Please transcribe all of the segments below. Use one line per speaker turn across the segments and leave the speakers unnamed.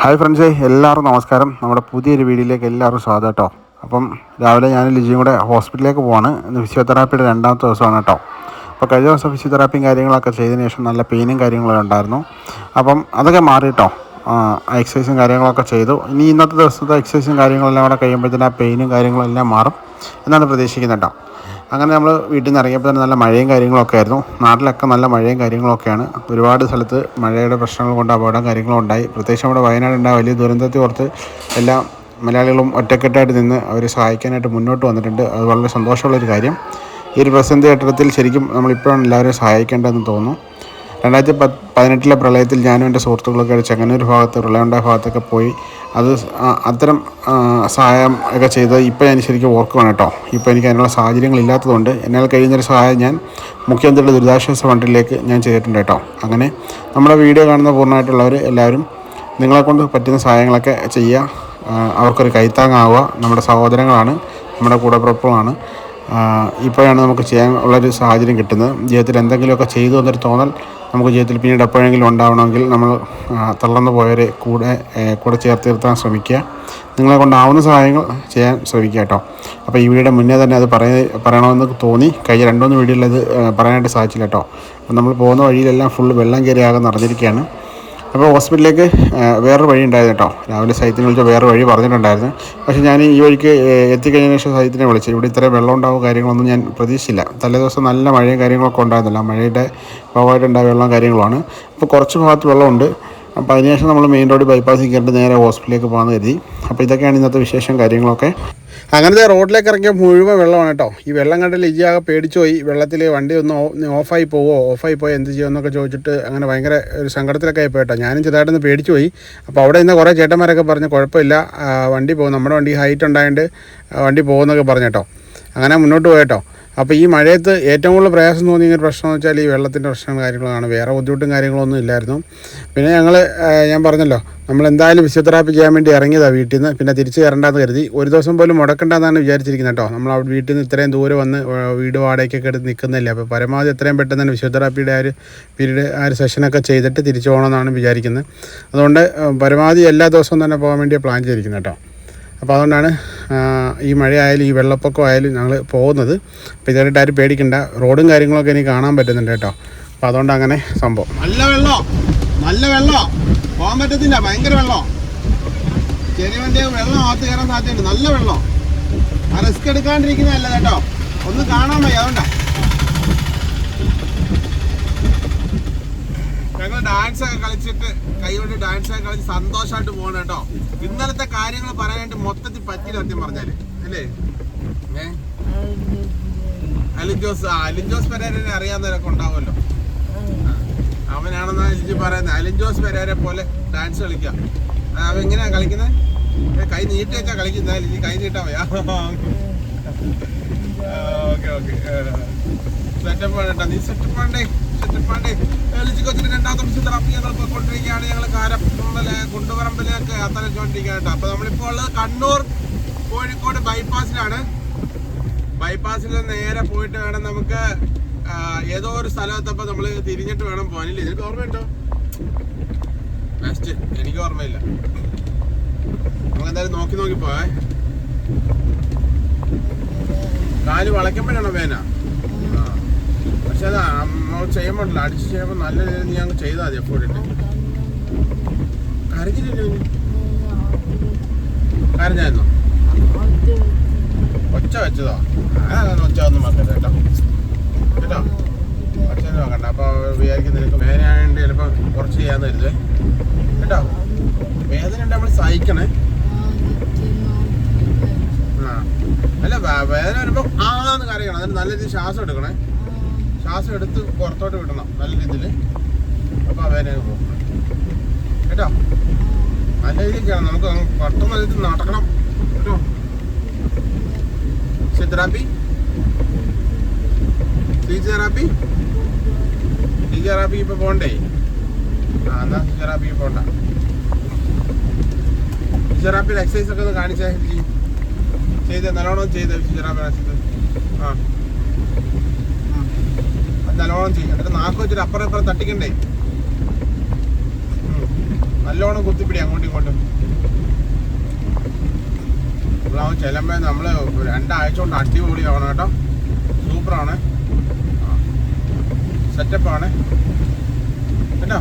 Hi ഫ്രണ്ട്സേ എല്ലാവർക്കും നമസ്കാരം. നമ്മുടെ പുതിയൊരു വീഡിയോയിലേക്ക് എല്ലാവർക്കും സ്വാഗതം കേട്ടോ. അപ്പം രാവിലെ ഞാൻ ലിജിയും കൂടെ ഹോസ്പിറ്റലിലേക്ക് പോവാണ്. ഇന്ന് ഫിസിയോതെറാപ്പിയുടെ രണ്ടാമത്തെ ദിവസമാണ് കേട്ടോ. അപ്പോൾ കഴിഞ്ഞ ദിവസം ഫിസിയോതെറാപ്പിയും കാര്യങ്ങളൊക്കെ ചെയ്തതിന് ശേഷം നല്ല പെയിനും കാര്യങ്ങളൊക്കെ ഉണ്ടായിരുന്നു. അപ്പം അതൊക്കെ മാറി കേട്ടോ. എക്സസൈസും കാര്യങ്ങളൊക്കെ ചെയ്തു. ഇനി ഇന്നത്തെ ദിവസത്തെ എക്സസൈസും കാര്യങ്ങളെല്ലാം കൂടെ കഴിയുമ്പോഴത്തേനും ആ പെയിനും കാര്യങ്ങളെല്ലാം മാറും എന്നാണ് പ്രതീക്ഷിക്കുന്നത് കേട്ടോ. അങ്ങനെ നമ്മൾ വീട്ടിൽ നിന്ന് ഇറങ്ങിയപ്പോൾ തന്നെ നല്ല മഴയും കാര്യങ്ങളൊക്കെ ആയിരുന്നു. നാട്ടിലൊക്കെ നല്ല മഴയും കാര്യങ്ങളൊക്കെയാണ്. ഒരുപാട് സ്ഥലത്ത് മഴയുടെ പ്രശ്നങ്ങൾ കൊണ്ട് അപകടം കാര്യങ്ങളും ഉണ്ടായി. പ്രത്യേകിച്ച് നമ്മുടെ വയനാടുണ്ടായ വലിയ ദുരന്തത്തെ ഓർത്ത് എല്ലാ മലയാളികളും ഒറ്റക്കെട്ടായിട്ട് നിന്ന് അവരെ സഹായിക്കാനായിട്ട് മുന്നോട്ട് വന്നിട്ടുണ്ട്. അത് വളരെ സന്തോഷമുള്ളൊരു കാര്യം. ഈ ഒരു പ്രതിസന്ധി ഘട്ടത്തിൽ ശരിക്കും നമ്മളിപ്പോഴാണ് എല്ലാവരെയും സഹായിക്കേണ്ടതെന്ന് തോന്നുന്നു. രണ്ടായിരത്തി പത്ത് പതിനെട്ടിലെ പ്രളയത്തിൽ ഞാനും എന്റെ സുഹൃത്തുക്കളൊക്കെ അടിച്ച് അങ്ങനെ ഒരു ഭാഗത്ത് പ്രളയമുണ്ടായ ഭാഗത്തൊക്കെ പോയി. അത് അത്തരം സഹായം ഒക്കെ ചെയ്ത് ഇപ്പോൾ ഞാൻ ശരിക്കും ഓർക്കുവാണ് കേട്ടോ. ഇപ്പോൾ എനിക്ക് അതിനുള്ള സാഹചര്യങ്ങൾ ഇല്ലാത്തതുകൊണ്ട് എന്നാൽ കഴിയുന്നൊരു സഹായം ഞാൻ മുഖ്യമന്ത്രിയുടെ ദുരിതാശ്വാസ ഫണ്ടിലേക്ക് ഞാൻ ചെയ്തിട്ടുണ്ട് കേട്ടോ. അങ്ങനെ നമ്മുടെ വീഡിയോ കാണുന്ന പൂർണമായിട്ടുള്ളവർ എല്ലാവരും നിങ്ങളെക്കൊണ്ട് പറ്റുന്ന സഹായങ്ങളൊക്കെ ചെയ്യുക. അവർക്കൊരു കൈത്താങ്ങാവുക. നമ്മുടെ സഹോദരങ്ങളാണ് നമ്മുടെ കൂടപ്പിറപ്പുകളാണ്. ഇപ്പോഴാണ് നമുക്ക് ചെയ്യാൻ ഉള്ളൊരു സാഹചര്യം കിട്ടുന്നത്. ജീവിതത്തിൽ എന്തെങ്കിലുമൊക്കെ ചെയ്തു എന്നൊരു തോന്നൽ നമുക്ക് ജീവിതത്തിൽ പിന്നീട് എപ്പോഴെങ്കിലും ഉണ്ടാവണമെങ്കിൽ നമ്മൾ തളർന്നു പോയവരെ കൂടെ കൂടെ ചേർത്ത് നിർത്താൻ ശ്രമിക്കുക. നിങ്ങളെ കൊണ്ടാവുന്ന സഹായങ്ങൾ ചെയ്യാൻ ശ്രമിക്കുക കേട്ടോ. അപ്പോൾ ഈ വീഡിയോയുടെ മുന്നേ തന്നെ അത് പറയ പറയണമെന്ന് തോന്നി. കഴിഞ്ഞ രണ്ടുമൂന്ന് വീഡിയോയിൽ അത് പറയാനായിട്ട് സാധിച്ചില്ല കേട്ടോ. അപ്പോൾ നമ്മൾ പോകുന്ന വഴിയിലെല്ലാം ഫുള്ള് വെള്ളം കയറിയാകെ നിറഞ്ഞിരിക്കുകയാണ്. അപ്പോൾ ഹോസ്പിറ്റലിലേക്ക് വേറൊരു വഴി ഉണ്ടായിരുന്നു കേട്ടോ. രാവിലെ സൈറ്റിനെ വിളിച്ച വേറെ വഴി പറഞ്ഞിട്ടുണ്ടായിരുന്നു. പക്ഷേ ഞാൻ ഈ വഴിക്ക് എത്തിക്കഴിഞ്ഞ ശേഷം സൈറ്റിനെ വിളിച്ചു. ഇവിടെ ഇത്ര വെള്ളം ഉണ്ടാവും കാര്യങ്ങളൊന്നും ഞാൻ പ്രതീക്ഷിച്ചില്ല. തലേ ദിവസം നല്ല മഴയും കാര്യങ്ങളൊക്കെ ഉണ്ടായിരുന്നില്ല. മഴയുടെ ഭാഗമായിട്ടുണ്ടായ വെള്ളം കാര്യങ്ങളുമാണ്. അപ്പോൾ കുറച്ച് ഭാഗത്ത് വെള്ളമുണ്ട്. അപ്പോൾ അതിനുശേഷം നമ്മൾ മെയിൻ റോഡ് ബൈപ്പാസ് കയറിയിട്ട് നേരെ ഹോസ്പിറ്റലിലേക്ക് പോകാമെന്ന് കരുതി. അപ്പോൾ ഇതൊക്കെയാണ് ഇന്നത്തെ വിശേഷം കാര്യങ്ങളൊക്കെ. അങ്ങനത്തെ റോഡിലേക്ക് ഇറങ്ങിയ മുഴുവൻ വെള്ളമാണ് കേട്ടോ. ഈ വെള്ളം കണ്ടിൽ ഇജിയാകെ പേടിച്ചു പോയി. വെള്ളത്തിൽ വണ്ടി ഒന്ന് ഓഫായി പോവോ? ഓഫായി പോയി എന്ത് ചെയ്യുമെന്നൊക്കെ ചോദിച്ചിട്ട് അങ്ങനെ ഭയങ്കര ഒരു സങ്കടത്തിലൊക്കെ ആയി പോയിട്ടോ ഞാനും ചെറുതായിട്ടൊന്ന് പേടിച്ചു പോയി. അപ്പോൾ അവിടെ നിന്ന് കുറേ ചേട്ടന്മാരൊക്കെ പറഞ്ഞ് കുഴപ്പമില്ല. വണ്ടി പോകും. നമ്മുടെ വണ്ടി ഹൈറ്റ് ഉണ്ടായതുകൊണ്ട് വണ്ടി പോകുമെന്നൊക്കെ പറഞ്ഞു കേട്ടോ. അങ്ങനെ മുന്നോട്ട് പോയിട്ടോ അപ്പോൾ ഈ മഴയത്ത് ഏറ്റവും കൂടുതൽ പ്രയാസം തോന്നിയ ഒരു പ്രശ്നം എന്ന് വെച്ചാൽ ഈ വെള്ളത്തിന്റെ പ്രശ്നങ്ങൾ കാര്യങ്ങളാണ് വേറെ ബുദ്ധിമുട്ടും കാര്യങ്ങളൊന്നും ഇല്ലായിരുന്നു. പിന്നെ ഞങ്ങൾ ഞാൻ പറഞ്ഞല്ലോ നമ്മൾ എന്തായാലും ഫിസിയോതെറാപ്പി ചെയ്യാൻ വേണ്ടി ഇറങ്ങിയതാണ് വീട്ടിൽ നിന്ന് പിന്നെ തിരിച്ച് കയറേണ്ടതെന്ന് കരുതി. ഒരു ദിവസം പോലും മുടക്കണ്ടെന്നാണ് വിചാരിച്ചിരിക്കുന്നത് കേട്ടോ. നമ്മൾ അവിടെ വീട്ടിൽ നിന്ന് ഇത്രയും ദൂരെ വന്ന് വീട് വാടകയ്ക്കൊക്കെ എടുത്ത് നിൽക്കുന്നില്ല. അപ്പോൾ പരമാവധി എത്രയും പെട്ടെന്ന് തന്നെ ഫിസിയോതെറാപ്പിയുടെ ആ ഒരു പീരീഡ് ആ ഒരു സെഷനൊക്കെ ചെയ്തിട്ട് തിരിച്ചു പോകണമെന്നാണ് വിചാരിക്കുന്നത്. അതുകൊണ്ട് പരമാവധി എല്ലാ ദിവസവും തന്നെ പോകാൻ വേണ്ടി പ്ലാൻ ചെയ്തിരിക്കുന്നത് കേട്ടോ. അപ്പോൾ അതുകൊണ്ടാണ് ഈ മഴയായാലും ഈ വെള്ളപ്പൊക്കം ആയാലും ഞങ്ങൾ പോകുന്നത്. അപ്പോൾ ഇതായിട്ട് ആരും പേടിക്കണ്ട. റോഡും കാര്യങ്ങളൊക്കെ എനിക്ക് കാണാൻ പറ്റുന്നുണ്ട് കേട്ടോ. അപ്പോൾ അതുകൊണ്ട് അങ്ങനെ സംഭവം.
നല്ല വെള്ളം. നല്ല വെള്ളം. പോകാൻ പറ്റത്തില്ല. ഭയങ്കര വെള്ളം. ചെറിയ വണ്ടി വെള്ളം അകത്ത് കയറാൻ സാധ്യതയുണ്ട്. നല്ല വെള്ളം. റിസ്ക് എടുക്കാണ്ടിരിക്കുന്നതല്ല കേട്ടോ. ഒന്ന് കാണാൻ വയ്യ അതുകൊണ്ടാ. ഞങ്ങൾ ഡാൻസ് ഒക്കെ കളിച്ചിട്ട് കൈകൊണ്ട് ഡാൻസ് ഒക്കെ കളിച്ച് സന്തോഷമായിട്ട് പോകണം കേട്ടോ. ഇന്നലത്തെ കാര്യങ്ങൾ പറയാനായിട്ട് മൊത്തത്തിൽ പറ്റില്ല സത്യം പറഞ്ഞാൽ. അല്ലേ അലിജോസ് അലിൻ ജോസ് ആ അലിൻ ജോസ് പെരേരനെ അറിയാവുന്നവരൊക്കെ ഉണ്ടാവുമല്ലോ. അവനാണെന്നാ ലിജി പറയുന്നത് അലിൻ ജോസ് പെരേരെ പോലെ ഡാൻസ് കളിക്കാം. അവ അവൻ എങ്ങനെയാ കളിക്കുന്നത് കൈ നീട്ടി വെച്ചാ കളിക്കുന്നത് ലിജി? കൈ നീട്ടാ പോയാ ഓക്കെ ഓക്കെ. സെറ്റപ്പ് വേണ്ട നീ സെറ്റപ്പ് വേണ്ടേ സെറ്റപ്പ് വേണ്ടേ ലിജി യാത്ര അപ്പൊ നമ്മളിപ്പോൾ ഉള്ളത് കണ്ണൂർ കോഴിക്കോട് ബൈപ്പാസിലാണ്. ബൈപ്പാസിൽ നേരെ പോയിട്ട് വേണം നമുക്ക് ഏതോ ഒരു സ്ഥലത്തപ്പോ നമ്മൾ തിരിഞ്ഞിട്ട് വേണം പോകാനില്ല എനിക്ക് ഓർമ്മയുണ്ടോ ബെസ്റ്റ് എനിക്ക് ഓർമ്മയില്ല. നമ്മളെന്തായാലും നോക്കി നോക്കി പോയേ കാൽ വളയ്ക്കുമ്പോഴാണോ വേന. പക്ഷെ അതാ നമ്മൾ ചെയ്യാൻ പാടില്ല അടിച്ച് ചെയ്യുമ്പോൾ നല്ല രീതിയിൽ നീ അങ്ങ് ചെയ്താൽ മതി എപ്പോഴും കരഞ്ഞില്ലല്ലോ? കരഞ്ഞായിരുന്നോ. ഒച്ച വെച്ചതോ. അതാണ് ഒച്ച ഒന്നും വെക്കരുത് കേട്ടോ. കേട്ടോ? ഒച്ച ഒന്നും വെക്കണ്ട. അപ്പോൾ വിചാരിക്കും നിനക്ക് വേദനയായതുകൊണ്ട് ചിലപ്പോ കുറച്ച് ചെയ്യാന്ന് കരുതേ കേട്ടോ? വേദന ഉണ്ട് നമ്മൾ സഹിക്കണേ. ആ. അല്ല വേദന വരുമ്പോൾ ആന്ന് കരയണം. അതിന് നല്ല രീതിയിൽ ശ്വാസം എടുക്കണേ. ശ്വാസം എടുത്ത് പുറത്തോട്ട് വിടണം നല്ല രീതിയിൽ അപ്പോൾ വേദന പോകും. കേട്ടോ? നല്ല രീതിയിൽ നമുക്ക് പെട്ടെന്ന് രീതിയിൽ നടക്കണം. കേട്ടോ? ഫിസിയോതെറാപ്പി ഫിസിയോതെറാപ്പി ഫിസിയോതെറാപ്പി ഇപ്പൊ പോണ്ടേ? ആ എന്നാ ഫിസിയോതെറാപ്പി പോണ്ട. ഫിസിയോതെറാപ്പിയുടെ എക്സസൈസ് ഒക്കെ ഒന്ന് കാണിച്ചേ ലിജി. ചെയ്ത് നല്ലോണം ചെയ്ത് എക്സസൈസ് ആ. നല്ലോണം ചെയ്യും. എന്നിട്ട് നാക്ക് വെച്ചിട്ട് അപ്പുറം ഇപ്പുറം തട്ടിക്കണ്ടേ.
നല്ലോണം കുത്തിപ്പിടി അങ്ങോട്ടും ഇങ്ങോട്ടും. നമ്മളാവും ചെലമ്പേ നമ്മൾ രണ്ടാഴ്ച കൊണ്ട് അടിപൊളിയാവണം കേട്ടോ. സൂപ്പറാണ്. സെറ്റപ്പാണ് കേട്ടോ?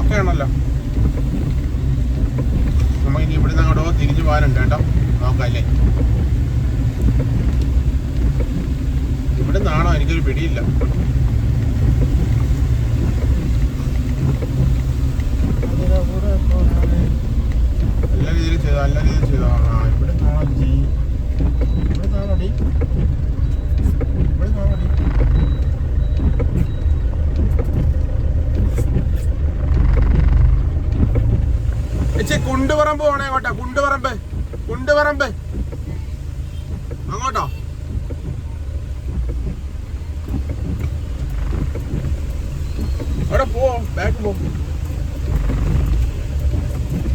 ഓക്കെ ആണല്ലോ. നമുക്ക് ഇനി ഇവിടുന്ന് അങ്ങോട്ട് തിരിഞ്ഞു പോകാനുണ്ട് കേട്ടോ. നോക്കാല്ലേ? ഇവിടുന്നാണോ എനിക്കൊരു പിടിയില്ല നല്ല രീതിയിൽ ചെയ്തോ നല്ല രീതിയിൽ ചെയ്തോ ആ ഇവിടെ നാളെ ഇവിടെ നാളടി ഇവിടെ നാളടി ചേച്ചി കുണ്ടുപറമ്പ് പോണേ അങ്ങോട്ടാ കുണ്ടുപറമ്പ് കുണ്ടുപറമ്പ്. അങ്ങോട്ടോ? അവിടെ പോ ബാക്ക് പോ.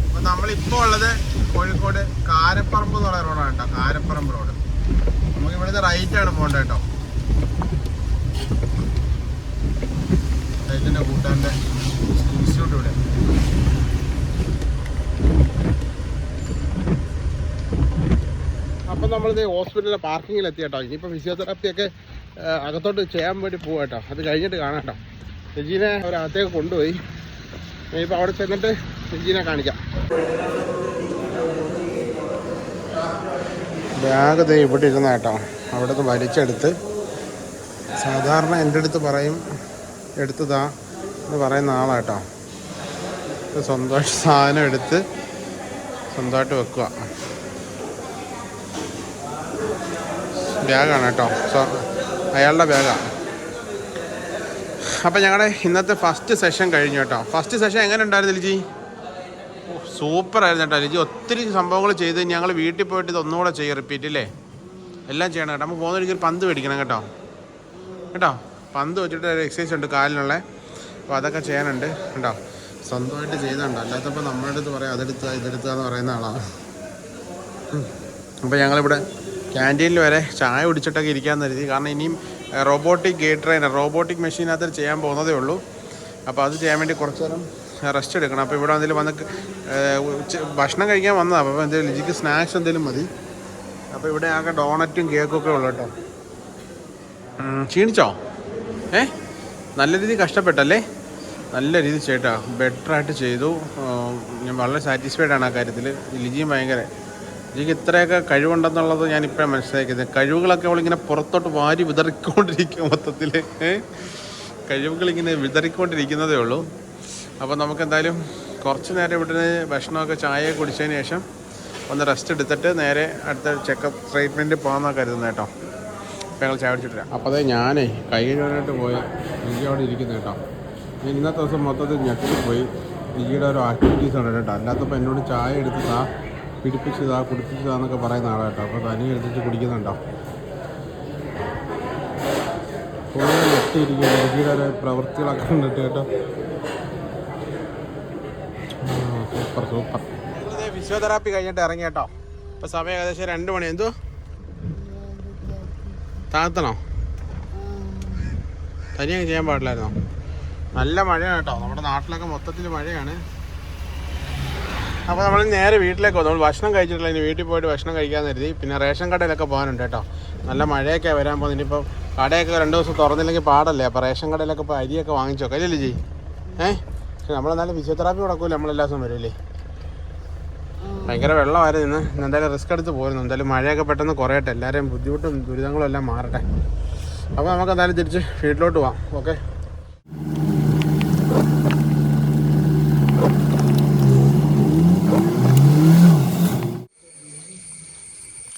അപ്പൊ നമ്മളിപ്പോ ഉള്ളത് കോഴിക്കോട് കാരപ്പറമ്പ് എന്ന് പറയുന്ന റോഡാണ് കേട്ടോ കാരപ്പറമ്പ് റോഡ് നമുക്ക് ഇവിടുത്തെ റൈറ്റ് ആണ് പോകേണ്ടത് കേട്ടോ. റൈറ്റിന്റെ കൂട്ടാന്റെ ഇൻസ്റ്റിറ്റ്യൂട്ട് ഇവിടെ. അപ്പം നമ്മളിത് ഹോസ്പിറ്റലിലെ പാർക്കിങ്ങിൽ എത്തി കേട്ടോ ഇനിയിപ്പോൾ ഫിസിയോതെറാപ്പി ഒക്കെ അകത്തോട്ട് ചെയ്യാൻ വേണ്ടി പോവാ കേട്ടോ അത് കഴിഞ്ഞിട്ട് കാണാം കേട്ടോ രജീനെ അവരകത്തേക്ക് കൊണ്ടുപോയി. ഇനിയിപ്പോൾ അവിടെ ചെന്നിട്ട് രജീനെ കാണിക്കാം. ബാഗ് ദേ ഇവിടെ ഇരുന്ന കേട്ടോ. അവിടെ നിന്ന് വലിച്ചെടുത്ത് സാധാരണ എന്റെ അടുത്ത് പറയും എടുത്തതാ എന്ന് പറയുന്ന ആളാട്ടോ സ്വന്തമായിട്ട് സാധനം എടുത്ത് സ്വന്തമായിട്ട് വെക്കുക ബാഗാണ് കേട്ടോ. സോ അയാളുടെ ബാഗാണ് അപ്പം ഞങ്ങളുടെ ഇന്നത്തെ ഫസ്റ്റ് സെഷൻ കഴിഞ്ഞു കേട്ടോ. ഫസ്റ്റ് സെഷൻ എങ്ങനെ ഉണ്ടായിരുന്നു ലിജി? സൂപ്പർ ആയിരുന്നു കേട്ടോ. ലിജി ഒത്തിരി സംഭവങ്ങൾ ചെയ്ത് ഞങ്ങൾ വീട്ടിൽ പോയിട്ട് ഇത് ഒന്നുകൂടെ ചെയ്യും റിപ്പീറ്റ് അല്ലേ എല്ലാം ചെയ്യണം കേട്ടോ. നമുക്ക് പോകുന്ന ഒരു പന്ത് മേടിക്കണം കേട്ടോ. കേട്ടോ? പന്ത് വെച്ചിട്ട് ഒരു എക്സസൈസ് ഉണ്ട് കാലിനുള്ള. അപ്പോൾ അതൊക്കെ ചെയ്യാനുണ്ട് കേട്ടോ. സ്വന്തമായിട്ട് ചെയ്യുന്നുണ്ട്. അല്ലാത്തപ്പോൾ നമ്മുടെ അടുത്ത് പറയാം അതെടുത്തുക ഇതെടുത്തുക എന്ന് പറയുന്ന ആളാണ് അപ്പോൾ ഞങ്ങളിവിടെ ക്യാന്റീനിൽ വരെ ചായ കുടിച്ചിട്ടൊക്കെ ഇരിക്കാൻ കരുതി. കാരണം ഇനിയും റോബോട്ടിക് ഗേറ്റ് ട്രെയിനർ റോബോട്ടിക് മെഷീനകത്ത് ചെയ്യാൻ പോകുന്നതേ ഉള്ളൂ. അപ്പോൾ അത് ചെയ്യാൻ വേണ്ടി കുറച്ച് നേരം റെസ്റ്റ് എടുക്കണം. അപ്പോൾ ഇവിടെ എന്തെങ്കിലും വന്ന് ഭക്ഷണം കഴിക്കാൻ വന്നതാണ് അപ്പോൾ എന്തെങ്കിലും ലിജിക്ക് സ്നാക്സ് എന്തെങ്കിലും മതി. അപ്പോൾ ഇവിടെ ആകെ ഡോണറ്റും കേക്കും ഒക്കെ ഉള്ളു കേട്ടോ. ക്ഷീണിച്ചോ? ഏ? നല്ല രീതിയിൽ കഷ്ടപ്പെട്ടല്ലേ? നല്ല രീതിയിൽ ചേട്ടാ ബെറ്ററായിട്ട് ചെയ്തു. ഞാൻ വളരെ സാറ്റിസ്ഫൈഡ് ആണ് ആ കാര്യത്തിൽ ലിജിയും ഭയങ്കര ലിജിക്ക് ഇത്രയൊക്കെ കഴിവുണ്ടെന്നുള്ളത് ഞാൻ ഇപ്പോഴാണ് മനസ്സിലാക്കിയത്. കഴിവുകളൊക്കെ അവളിങ്ങനെ പുറത്തോട്ട് വാരി വിതറിക്കൊണ്ടിരിക്കും മൊത്തത്തിൽ. കഴിവുകളിങ്ങനെ വിതറിക്കൊണ്ടിരിക്കുന്നതേ ഉള്ളൂ. അപ്പോൾ നമുക്ക് എന്തായാലും കുറച്ച് നേരം ഇവിടുന്ന് ഭക്ഷണമൊക്കെ ചായ കുടിച്ചതിന് ശേഷം ഒന്ന് റെസ്റ്റ് എടുത്തിട്ട് നേരെ അടുത്ത ചെക്കപ്പ് ട്രീറ്റ്മെന്റ് പോകാമെന്നാണ് കരുതുന്നത് കേട്ടോ. ഇപ്പം ഞങ്ങൾ ചായ കുടിച്ചിട്ടില്ല. അപ്പോൾ അതെ ഞാനേ കൈ കഴുകാനായിട്ട് പോയി. എനിക്ക് അവിടെ ഇരിക്കുന്നു കേട്ടോ. ഇന്നത്തെ ദിവസം മൊത്തത്തിൽ ഞെട്ടി പോയി ഈയുടെ ഒരു ആക്ടിവിറ്റീസ് ഉണ്ട് കേട്ടോ. അല്ലാത്തപ്പോൾ എന്നോട് ചായ എടുത്ത് പിടിപ്പിച്ചതാ കുടിപ്പിച്ചതാന്നൊക്കെ പറയുന്ന ആളായിട്ടോ അപ്പോൾ തനി എടുത്തിട്ട് കുടിക്കുന്നുണ്ടോ? കൂടുതൽ ഞെട്ടിയിരിക്കുക ലിജിയുടെ ഓരോ പ്രവൃത്തികളൊക്കെ കണ്ടിട്ട് കേട്ടോ. സൂപ്പർ സൂപ്പർ ഫിസിയോതെറാപ്പി കഴിഞ്ഞിട്ട് ഇറങ്ങി കേട്ടോ. സമയം ഏകദേശം രണ്ട് മണി. എന്തോ? താഴ്ത്തണോ തനിയെ ചെയ്യാൻ പാടില്ലായിരുന്നോ? നല്ല മഴയാണ് കേട്ടോ. നമ്മുടെ നാട്ടിലൊക്കെ മൊത്തത്തിൽ മഴയാണ്. അപ്പോൾ നമ്മൾ നേരെ വീട്ടിലേക്ക് നമ്മൾ ഭക്ഷണം കഴിച്ചിട്ടില്ല. ഇനി വീട്ടിൽ പോയിട്ട് ഭക്ഷണം കഴിക്കാൻ കരുതി. പിന്നെ റേഷൻ കടയിലൊക്കെ പോകാനുണ്ട് കേട്ടോ. നല്ല മഴയൊക്കെ വരാൻ പോകുന്നത് ഇനിയിപ്പോൾ കടയൊക്കെ രണ്ട് ദിവസം തുറന്നില്ലെങ്കിൽ പാടല്ലേ? അപ്പോൾ റേഷൻ കടയിലൊക്കെ ഇപ്പോൾ അരിയൊക്കെ വാങ്ങിച്ചോ അല്ലേ ജി ഏഹ് നമ്മൾ നമ്മളെന്നാലും ഫിസിയോതെറാപ്പി കൊടുക്കൂല നമ്മളെല്ലാ ദിവസവും വരില്ലേ ഭയങ്കര വെള്ളമായിരുന്നു ഇന്ന്. ഇന്ന് എന്തായാലും റിസ്ക് എടുത്ത് പോരുന്നു. എന്തായാലും മഴയൊക്കെ പെട്ടെന്ന് കുറയട്ടെ. എല്ലാവരെയും ബുദ്ധിമുട്ടും ദുരിതങ്ങളും എല്ലാം മാറട്ടെ. അപ്പോൾ നമുക്ക് എന്തായാലും തിരിച്ച് വീട്ടിലോട്ട് പോവാം. ഓക്കെ?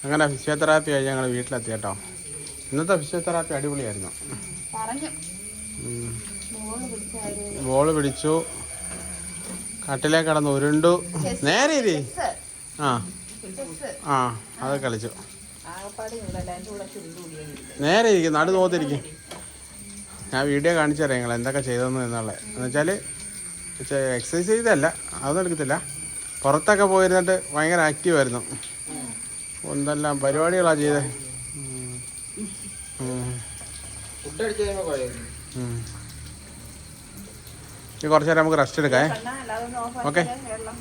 അങ്ങനെ ഫിസിയോതെറാപ്പി ആയി ഞങ്ങൾ വീട്ടിലെത്തി കേട്ടോ. ഇന്നത്തെ ഫിസിയോതെറാപ്പി അടിപൊളിയായിരുന്നു. ബോൾ പിടിച്ചു. കട്ടിലേ കടന്ന് ഉരുണ്ടു. നേരെ ഇരി. ആ. ആ അത് കളിച്ചു. നേരെ ഇരിക്കും നടു തോത്തിരിക്കും ഞാൻ വീഡിയോ കാണിച്ചു തരാം നിങ്ങൾ എന്തൊക്കെ ചെയ്തെന്ന് എന്നുള്ളത്. എന്നുവെച്ചാൽ എക്സസൈസ് ചെയ്തല്ല അതൊന്നും എടുക്കത്തില്ല. പുറത്തൊക്കെ പോയിരുന്നിട്ട് ഭയങ്കര ആക്റ്റീവ് ആയിരുന്നു. എന്തെല്ലാം പരിപാടികളാണ്
ചെയ്തേ? കുറച്ച് നേരം നമുക്ക് റെസ്റ്റ് എടുക്കാം ഓക്കെ.